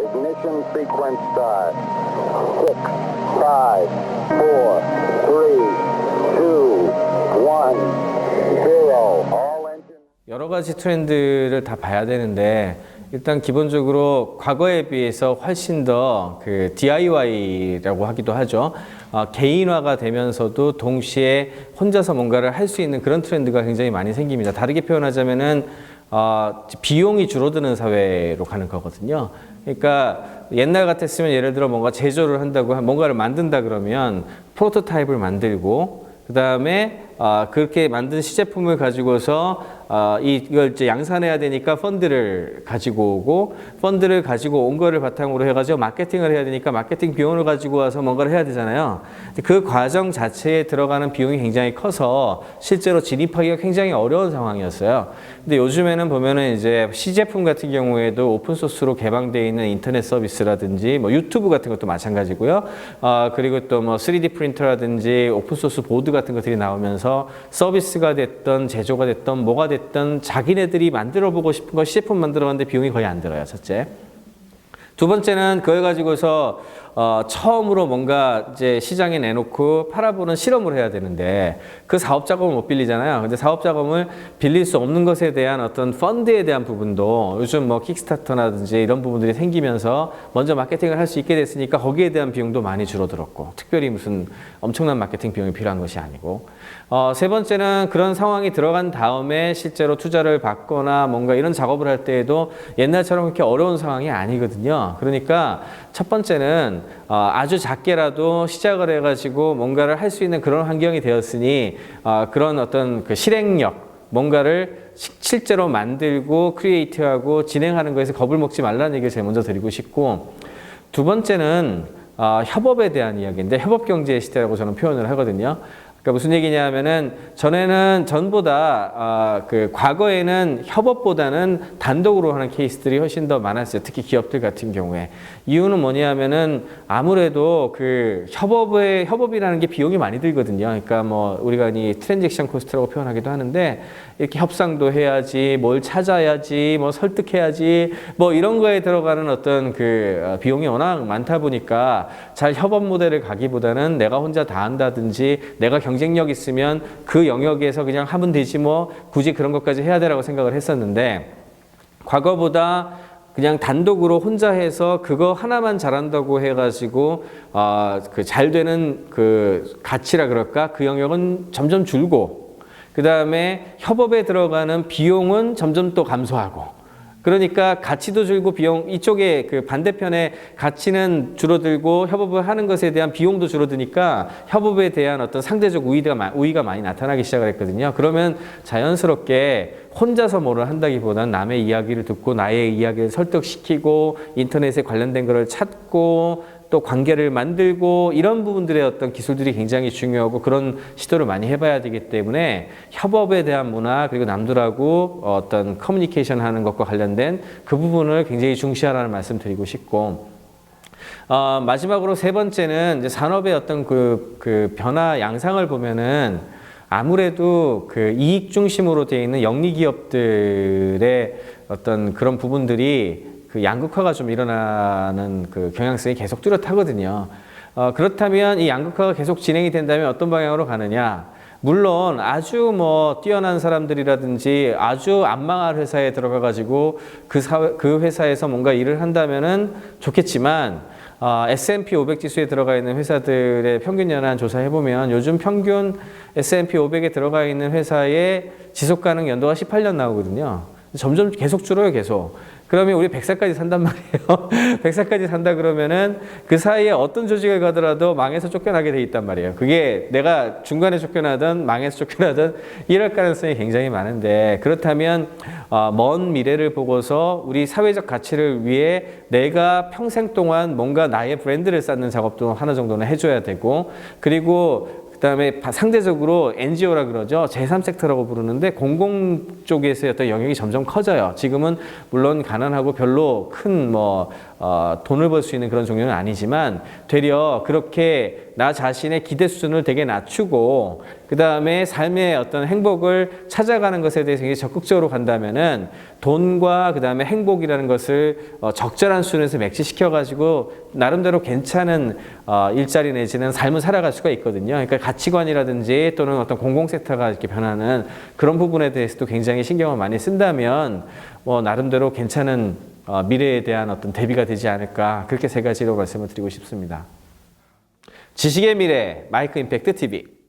Ignition sequence start. Six, five, four, three, two, one, zero. All engine. 여러 가지 트렌드를 다 봐야 되는데 일단 기본적으로 과거에 비해서 훨씬 더 그 DIY라고 하기도 하죠. 어, 개인화가 되면서도 동시에 혼자서 뭔가를 할 수 있는 그런 트렌드가 굉장히 많이 생깁니다. 다르게 표현하자면은 어, 비용이 줄어드는 사회로 가는 거거든요. 그러니까 옛날 같았으면 예를 들어 뭔가 제조를 한다고 하- 뭔가를 만든다 그러면 프로토타입을 만들고 그 다음에 아, 그렇게 만든 시제품을 가지고서 아, 이걸 이제 양산해야 되니까 펀드를 가지고 오고 펀드를 가지고 온 거를 바탕으로 해가지고 마케팅을 해야 되니까 마케팅 비용을 가지고 와서 뭔가를 해야 되잖아요. 그 과정 자체에 들어가는 비용이 굉장히 커서 실제로 진입하기가 굉장히 어려운 상황이었어요. 근데 요즘에는 보면은 이제 시제품 같은 경우에도 오픈 소스로 개방되어 있는 인터넷 서비스라든지 뭐 유튜브 같은 것도 마찬가지고요. 아, 그리고 또 뭐 3D 프린터라든지 오픈 소스 보드 같은 것들이 나오면서 서비스가 됐던 제조가 됐던 뭐가 됐던 자기네들이 만들어 보고 싶은 거 시제품 만들어 봤는데 비용이 거의 안 들어요. 첫째. 두 번째는 그걸 가지고서 어, 처음으로 뭔가 이제 시장에 내놓고 팔아보는 실험을 해야 되는데 그 사업 자금을 못 빌리잖아요. 근데 사업 자금을 빌릴 수 없는 것에 대한 어떤 펀드에 대한 부분도 요즘 뭐 킥스타터라든지 이런 부분들이 생기면서 먼저 마케팅을 할 수 있게 됐으니까 거기에 대한 비용도 많이 줄어들었고 특별히 무슨 엄청난 마케팅 비용이 필요한 것이 아니고 어, 세 번째는 그런 상황이 들어간 다음에 실제로 투자를 받거나 뭔가 이런 작업을 할 때에도 옛날처럼 그렇게 어려운 상황이 아니거든요. 그러니까 첫 번째는 어, 아주 작게라도 시작을 해가지고 뭔가를 할 수 있는 그런 환경이 되었으니 어, 그런 어떤 그 실행력 뭔가를 시- 실제로 만들고 크리에이트하고 진행하는 것에서 겁을 먹지 말라는 얘기를 제일 먼저 드리고 싶고 두 번째는 어, 협업에 대한 이야기인데 협업 경제 시대라고 저는 표현을 하거든요. 그러니까 무슨 얘기냐면은 전에는 전보다 아, 그 과거에는 협업보다는 단독으로 하는 케이스들이 훨씬 더 많았어요. 특히 기업들 같은 경우에 이유는 뭐냐면은 아무래도 그 협업의 협업이라는 게 비용이 많이 들거든요. 그러니까 뭐 우리가 이 트랜잭션 코스트라고 표현하기도 하는데 이렇게 협상도 해야지, 뭘 찾아야지, 뭐 설득해야지, 뭐 이런 거에 들어가는 어떤 그 어, 비용이 워낙 많다 보니까 잘 협업 모델을 가기보다는 내가 혼자 다 한다든지 내가 경쟁력 있으면 그 영역에서 그냥 하면 되지 뭐 굳이 그런 것까지 해야 되라고 생각을 했었는데 과거보다 그냥 단독으로 혼자 해서 그거 하나만 잘한다고 해가지고 아그 잘 되는 그 가치라 그럴까? 그 영역은 점점 줄고 그 다음에 협업에 들어가는 비용은 점점 또 감소하고 그러니까 가치도 줄고 비용 이쪽에 그 반대편에 가치는 줄어들고 협업을 하는 것에 대한 비용도 줄어드니까 협업에 대한 어떤 상대적 우위가 마- 우위가 많이 나타나기 시작을 했거든요. 그러면 자연스럽게 혼자서 뭐를 한다기보다는 남의 이야기를 듣고 나의 이야기를 설득시키고 인터넷에 관련된 거를 찾고 또 관계를 만들고 이런 부분들의 어떤 기술들이 굉장히 중요하고 그런 시도를 많이 해봐야 되기 때문에 협업에 대한 문화 그리고 남들하고 어떤 커뮤니케이션 하는 것과 관련된 그 부분을 굉장히 중시하라는 말씀 드리고 싶고 어, 마지막으로 세 번째는 이제 산업의 어떤 그, 그 변화 양상을 보면은 아무래도 그 이익 중심으로 되어 있는 영리 기업들의 어떤 그런 부분들이 그 양극화가 좀 일어나는 그 경향성이 계속 뚜렷하거든요. 어, 그렇다면 이 양극화가 계속 진행이 된다면 어떤 방향으로 가느냐? 물론 아주 뭐 뛰어난 사람들이라든지 아주 안 망할 회사에 들어가 가지고 그 사회, 그 회사에서 뭔가 일을 한다면은 좋겠지만 어, S&P 500 지수에 들어가 있는 회사들의 평균 연한 조사해 보면 요즘 평균 S&P 500에 들어가 있는 회사의 지속 가능 연도가 18년 나오거든요. 점점 계속 줄어요, 계속. 그러면 우리 100살까지 산단 말이에요. 100살까지 산다 그러면은 그 사이에 어떤 조직을 가더라도 망해서 쫓겨나게 돼 있단 말이에요. 그게 내가 중간에 쫓겨나든 망해서 쫓겨나든 이럴 가능성이 굉장히 많은데 그렇다면 어, 먼 미래를 보고서 우리 사회적 가치를 위해 내가 평생 동안 뭔가 나의 브랜드를 쌓는 작업도 하나 정도는 해줘야 되고 그리고 그다음에 바- 상대적으로 NGO라 그러죠. 제3섹터라고 부르는데 공공 쪽에서의 어떤 영역이 점점 커져요. 지금은 물론 가난하고 별로 큰뭐 어, 돈을 벌 수 있는 그런 종류는 아니지만 되려 그렇게 나 자신의 기대 수준을 되게 낮추고 그 다음에 삶의 어떤 행복을 찾아가는 것에 대해서 굉장히 적극적으로 간다면은 돈과 그 다음에 행복이라는 것을 어, 적절한 수준에서 맥치시켜 가지고 나름대로 괜찮은 어, 일자리 내지는 삶을 살아갈 수가 있거든요. 그러니까 가치관이라든지 또는 어떤 공공 섹터가 이렇게 변하는 그런 부분에 대해서도 굉장히 신경을 많이 쓴다면 뭐 나름대로 괜찮은 어, 미래에 대한 어떤 대비가 되지 않을까 그렇게 세 가지로 말씀을 드리고 싶습니다. 지식의 미래 마이크 임팩트 TV